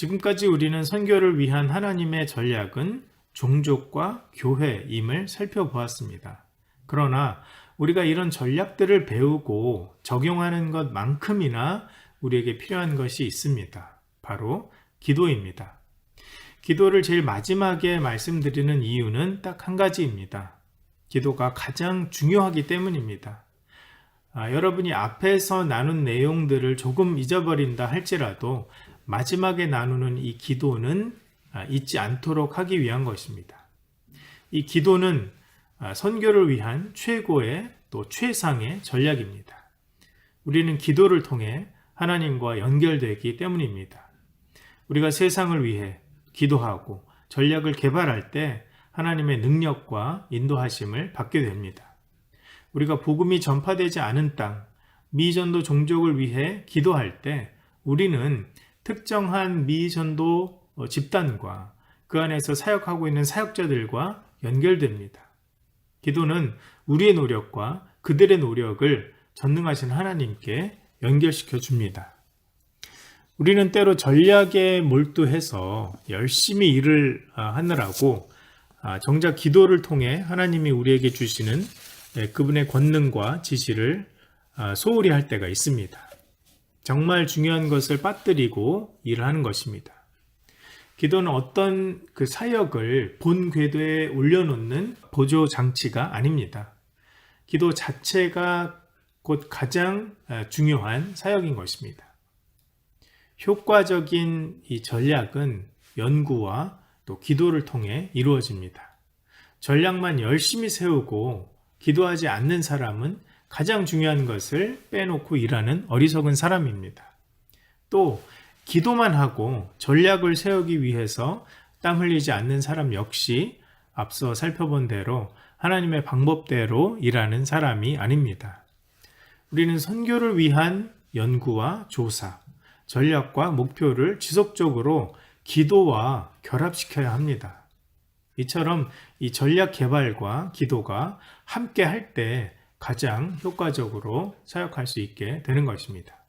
지금까지 우리는 선교를 위한 하나님의 전략은 종족과 교회임을 살펴보았습니다. 그러나 우리가 이런 전략들을 배우고 적용하는 것만큼이나 우리에게 필요한 것이 있습니다. 바로 기도입니다. 기도를 제일 마지막에 말씀드리는 이유는 딱 한 가지입니다. 기도가 가장 중요하기 때문입니다. 아, 여러분이 앞에서 나눈 내용들을 조금 잊어버린다 할지라도 마지막에 나누는 이 기도는 아, 잊지 않도록 하기 위한 것입니다. 이 기도는 아, 선교를 위한 최고의 또 최상의 전략입니다. 우리는 기도를 통해 하나님과 연결되기 때문입니다. 우리가 세상을 위해 기도하고 전략을 개발할 때 하나님의 능력과 인도하심을 받게 됩니다. 우리가 복음이 전파되지 않은 땅, 미전도 종족을 위해 기도할 때 우리는 특정한 미전도 어, 집단과 그 안에서 사역하고 있는 사역자들과 연결됩니다. 기도는 우리의 노력과 그들의 노력을 전능하신 하나님께 연결시켜 줍니다. 우리는 때로 전략에 몰두해서 열심히 일을 아, 하느라고 아, 정작 기도를 통해 하나님이 우리에게 주시는 예, 그분의 권능과 지시를 아, 소홀히 할 때가 있습니다. 정말 중요한 것을 빠뜨리고 일을 하는 것입니다. 기도는 어떤 그 사역을 본 궤도에 올려놓는 보조 장치가 아닙니다. 기도 자체가 곧 가장 아, 중요한 사역인 것입니다. 효과적인 이 전략은 연구와 또 기도를 통해 이루어집니다. 전략만 열심히 세우고 기도하지 않는 사람은 가장 중요한 것을 빼놓고 일하는 어리석은 사람입니다. 또 기도만 하고 전략을 세우기 위해서 땀 흘리지 않는 사람 역시 앞서 살펴본 대로 하나님의 방법대로 일하는 사람이 아닙니다. 우리는 선교를 위한 연구와 조사, 전략과 목표를 지속적으로 기도와 결합시켜야 합니다. 이처럼 이 전략 개발과 기도가 함께 할 때 가장 효과적으로 사역할 수 있게 되는 것입니다.